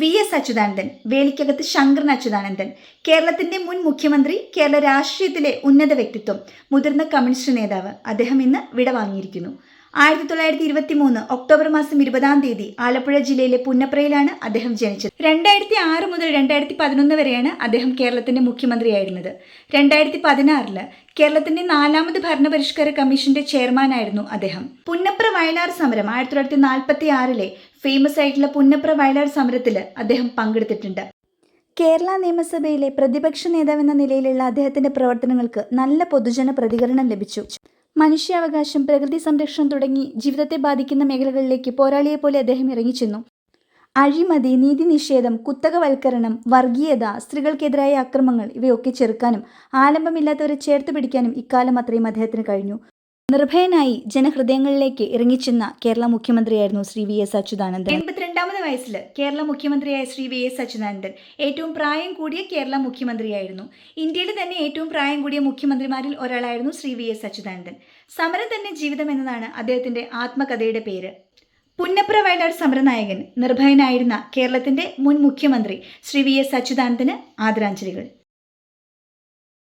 V S Achuthanandan Velikkakathu Sankaran Achuthanandan കേരളത്തിന്റെ മുൻ മുഖ്യമന്ത്രി കേരള രാഷ്ട്രീയത്തിലെ ഉന്നത വ്യക്തിത്വം മുതിർന്ന കമ്മ്യൂണിസ്റ്റ് നേതാവ്. അദ്ദേഹം ഇന്ന് വിടവാങ്ങിയിരിക്കുന്നു ആയിരത്തി തൊള്ളായിരത്തി ഇരുപത്തി മൂന്ന് ഒക്ടോബർ മാസം ഇരുപതാം തീയതി ആലപ്പുഴ ജില്ലയിലെ പുന്നപ്രയിലാണ് അദ്ദേഹം ജനിച്ചത്. രണ്ടായിരത്തി ആറ് മുതൽ രണ്ടായിരത്തി പതിനൊന്ന് വരെയാണ് അദ്ദേഹം കേരളത്തിന്റെ മുഖ്യമന്ത്രിയായിരുന്നത്. രണ്ടായിരത്തി പതിനാറിൽ കേരളത്തിന്റെ നാലാമത് ഭരണപരിഷ്കാര കമ്മീഷന്റെ ചെയർമാനായിരുന്നു അദ്ദേഹം. പുന്നപ്ര വയലാർ സമരം ആയിരത്തി തൊള്ളായിരത്തി നാൽപ്പത്തി ആറിലെ ഫേമസ് ആയിട്ടുള്ള പുന്നപ്ര വയലാർ സമരത്തിൽ അദ്ദേഹം പങ്കെടുത്തിട്ടുണ്ട്. കേരള നിയമസഭയിലെ പ്രതിപക്ഷ നേതാവെന്ന നിലയിലുള്ള അദ്ദേഹത്തിന്റെ പ്രവർത്തനങ്ങൾക്ക് നല്ല പൊതുജന പ്രതികരണം ലഭിച്ചു. മനുഷ്യാവകാശം പ്രകൃതി സംരക്ഷണം തുടങ്ങി ജീവിതത്തെ ബാധിക്കുന്ന മേഖലകളിലേക്ക് പോരാളിയെ പോലെ അദ്ദേഹം ഇറങ്ങിച്ചെന്നു. അഴിമതി നീതി നിഷേധം കുത്തകവൽക്കരണം വർഗീയത സ്ത്രീകൾക്കെതിരായ അക്രമങ്ങൾ ഇവയൊക്കെ ചെറുക്കാനും ആലംബമില്ലാത്തവരെ ചേർത്ത് പിടിക്കാനും ഇക്കാലം അത്രയും അദ്ദേഹത്തിന് കഴിഞ്ഞു. നിർഭയനായി ജനഹൃദയങ്ങളിലേക്ക് ഇറങ്ങിച്ചെന്ന കേരള മുഖ്യമന്ത്രിയായിരുന്നു ശ്രീ വി എസ് അച്യുതാനന്ദൻ. എൺപത്തിരണ്ടാമത് വയസ്സിൽ കേരള മുഖ്യമന്ത്രിയായ ശ്രീ വി എസ് അച്യുതാനന്ദൻ ഏറ്റവും പ്രായം കൂടിയ കേരള മുഖ്യമന്ത്രിയായിരുന്നു. ഇന്ത്യയിൽ തന്നെ ഏറ്റവും പ്രായം കൂടിയ മുഖ്യമന്ത്രിമാരിൽ ഒരാളായിരുന്നു ശ്രീ വി എസ് അച്യുതാനന്ദൻ. സമരം തന്നെ ജീവിതം എന്നതാണ് അദ്ദേഹത്തിന്റെ ആത്മകഥയുടെ പേര്. പുന്നപ്ര വയനാട് സമരനായകൻ നിർഭയനായിരുന്ന കേരളത്തിന്റെ മുൻ മുഖ്യമന്ത്രി ശ്രീ വി എസ് അച്യുതാനന്ദന് ആദരാഞ്ജലികൾ.